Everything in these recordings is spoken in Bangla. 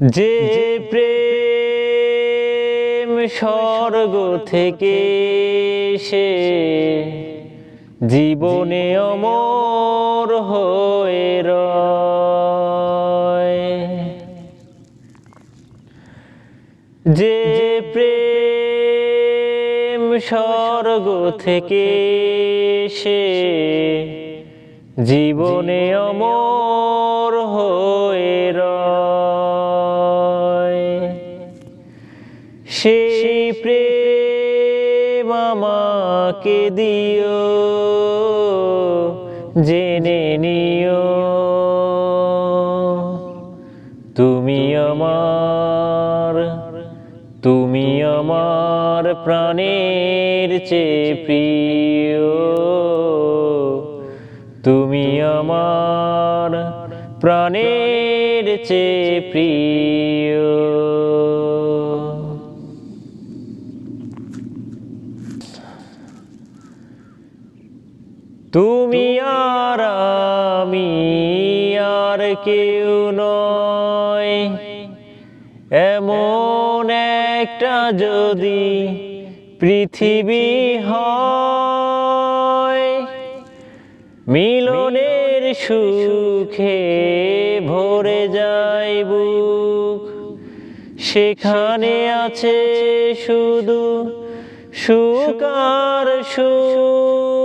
যে প্রেম স্বর্গ থেকে সে জীবনে অমর হয়ে রয়। যে প্রেম স্বর্গ থেকে সে জীবনে অমর হয়ে রয়। সেই প্রেম আমাকে দিও, জেনে নিও। তুমি আমার তুমি আমার প্রাণের চেয়ে প্রিয়। তুমি আমার প্রাণের চেয়ে প্রিয়। তুমি আর আমি আর কেউ নয় এমন একটা যদি পৃথিবী হয় মিলনের সুখে ভরে যায় বুক। সেখানে আছে শুধু সুখ আর সুখ।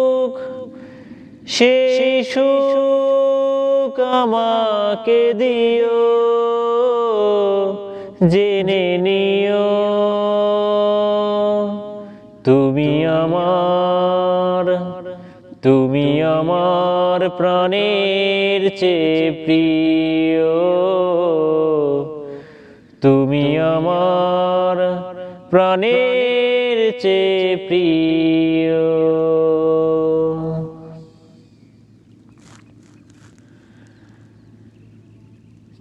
সুখ আমাকে দিও, জেনে নিও। তুমি আমার তুমি আমার প্রাণের চেয়ে প্রিয়। তুমি আমার প্রাণের চেয়ে প্রিয়।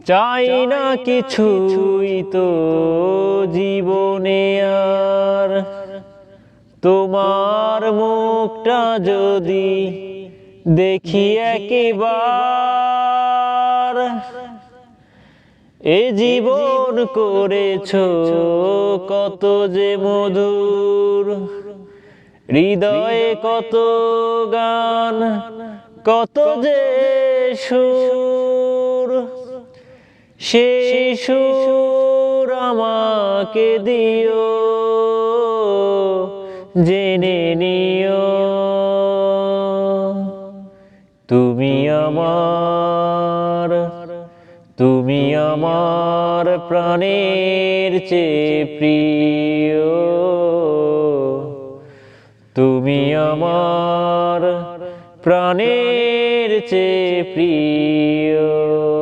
চাই না কিছুই তো জীবনে আর। তোমার মুখটা যদি দেখি একবার এ জীবন করেছ কত যে মধুর। হৃদয়ে কত গান কত যে সুর। সুর আমাকে দিও, জেনে নিও। তুমি আমার তুমি আমার প্রাণের চেয়ে প্রিয়। তুমি আমার প্রাণের চেয়ে প্রিয়।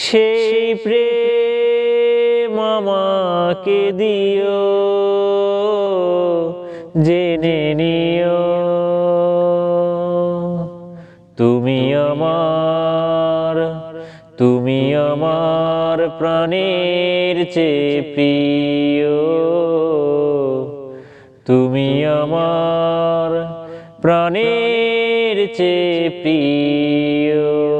সেই প্রেম আমাকে দিও, জেনে নিও। তুমি আমার তুমি আমার প্রাণের চেয়ে প্রিয়। তুমি আমার প্রাণের চেয়ে প্রিয়।